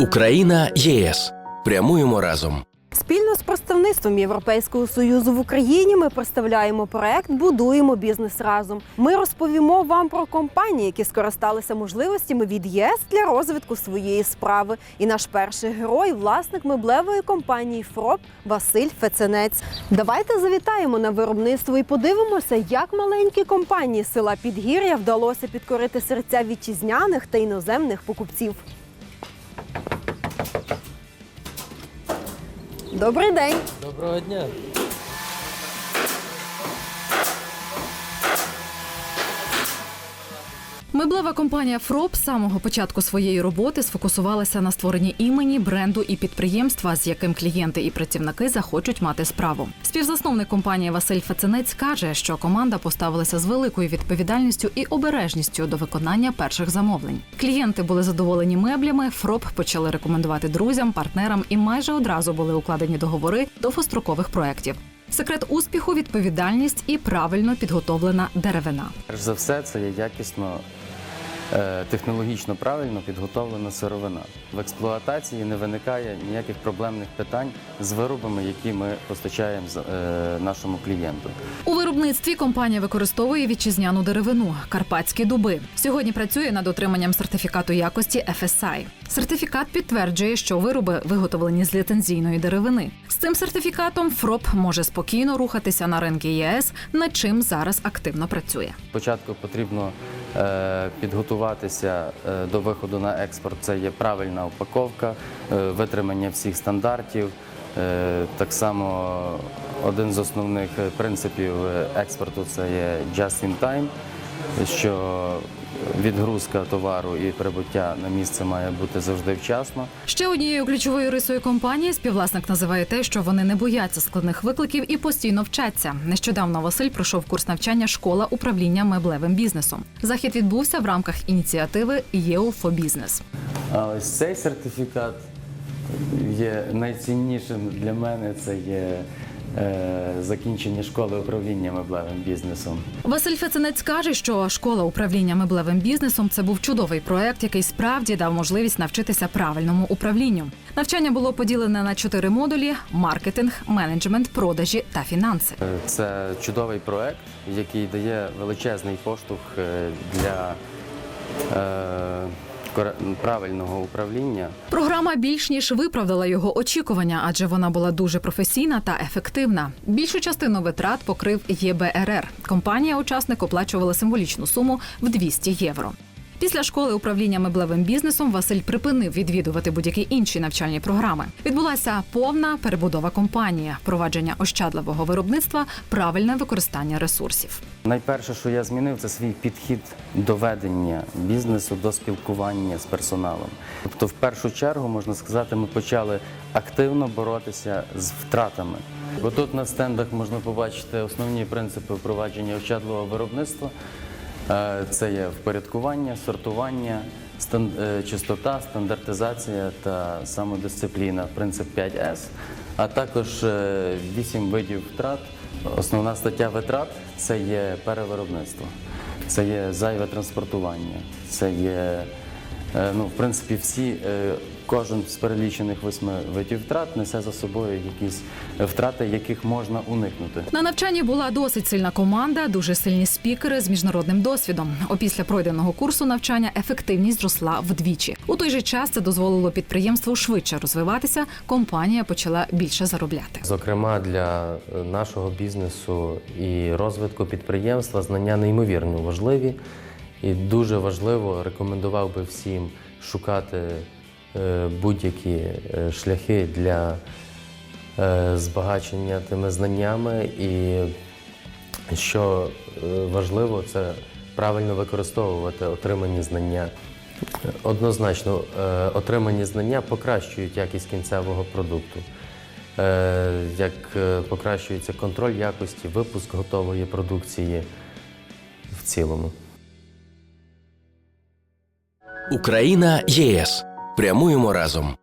Україна ЄС. Прямуємо разом. Спільно з представництвом Європейського союзу в Україні ми представляємо проект Будуємо бізнес разом. Ми розповімо вам про компанії, які скористалися можливостями від ЄС для розвитку своєї справи. І наш перший герой власник меблевої компанії ФРОП Василь Феценець. Давайте завітаємо на виробництво і подивимося, як маленькій компанії села Підгір'я вдалося підкорити серця вітчизняних та іноземних покупців. Добрий день! Доброго дня. Меблева компанія ФРОП з самого початку своєї роботи сфокусувалася на створенні імені, бренду і підприємства, з яким клієнти і працівники захочуть мати справу. Співзасновник компанії Василь Феценець каже, що команда поставилася з великою відповідальністю і обережністю до виконання перших замовлень. Клієнти були задоволені меблями. ФРОП почали рекомендувати друзям, партнерам і майже одразу були укладені договори довгострокових проєктів. Секрет успіху відповідальність і правильно підготовлена деревина. Перш за все, це є якісно, технологічно правильно підготовлена сировина. В експлуатації не виникає ніяких проблемних питань з виробами, які ми постачаємо е, нашому клієнту. У виробництві компанія використовує вітчизняну деревину карпатські дуби. Сьогодні працює над отриманням сертифікату якості FSI. Сертифікат підтверджує, що вироби виготовлені з ліцензійної деревини. З цим сертифікатом ФРОП може спокійно рухатися на ринки ЄС, над чим зараз активно працює. Спочатку потрібно е, підготуватися е, до виходу на експорт. Це є правильна упаковка, е, витримання всіх стандартів. Е, так само один з основних принципів експорту це є just in time, що відгрузка товару і прибуття на місце має бути завжди вчасно. Ще однією ключовою рисою компанії співвласник називає те, що вони не бояться складних викликів і постійно вчаться. Нещодавно Василь пройшов курс навчання школа управління меблевим бізнесом. Захід відбувся в рамках ініціативи «ЄУ for Business». А ось цей сертифікат є найціннішим для мене. Це є закінчення школи управління меблевим бізнесом. Василь Феценець каже, що школа управління меблевим бізнесом це був чудовий проект, який справді дав можливість навчитися правильному управлінню. Навчання було поділене на чотири модулі: маркетинг, менеджмент, продажі та фінанси. Е, Це чудовий проект, який дає величезний поштовх е, для е, правильного управління. Програма більш ніж виправдала його очікування, адже вона була дуже професійна та ефективна. Більшу частину витрат покрив ЄБРР. Компанія-учасник оплачувала символічну суму в 200 євро. Після школи управління меблевим бізнесом Василь припинив відвідувати будь-які інші навчальні програми. Відбулася повна перебудова компанії, впровадження ощадливого виробництва, правильне використання ресурсів. Найперше, що я змінив, це свій підхід до ведення бізнесу, до спілкування з персоналом. Тобто, в першу чергу, можна сказати, ми почали активно боротися з втратами. Бо тут на стендах можна побачити основні принципи впровадження ощадливого виробництва. Е, Це є впорядкування, сортування, е, чистота, стандартизація та самодисципліна, принцип 5С, а також е, вісім видів втрат. Основна стаття витрат це є перевиробництво, це є зайве транспортування, це є е, ну, в принципі всі. Кожен з перелічених восьми видів втрат несе за собою якісь втрати, яких можна уникнути. На навчанні була досить сильна команда, дуже сильні спікери з міжнародним досвідом. Опісля пройденого курсу навчання ефективність зросла вдвічі. У той же час це дозволило підприємству швидше розвиватися. Компанія почала більше заробляти. Зокрема, для е, нашого бізнесу і розвитку підприємства знання неймовірно важливі. І дуже важливо рекомендував би всім шукати будь-які е, шляхи для е, збагачення тими знаннями. І що е, важливо, це правильно використовувати отримані знання. Однозначно, е, отримані знання покращують якість кінцевого продукту. Е, Як е, покращується контроль якості, випуск готової продукції в цілому. Україна ЄС. Прямуємо разом.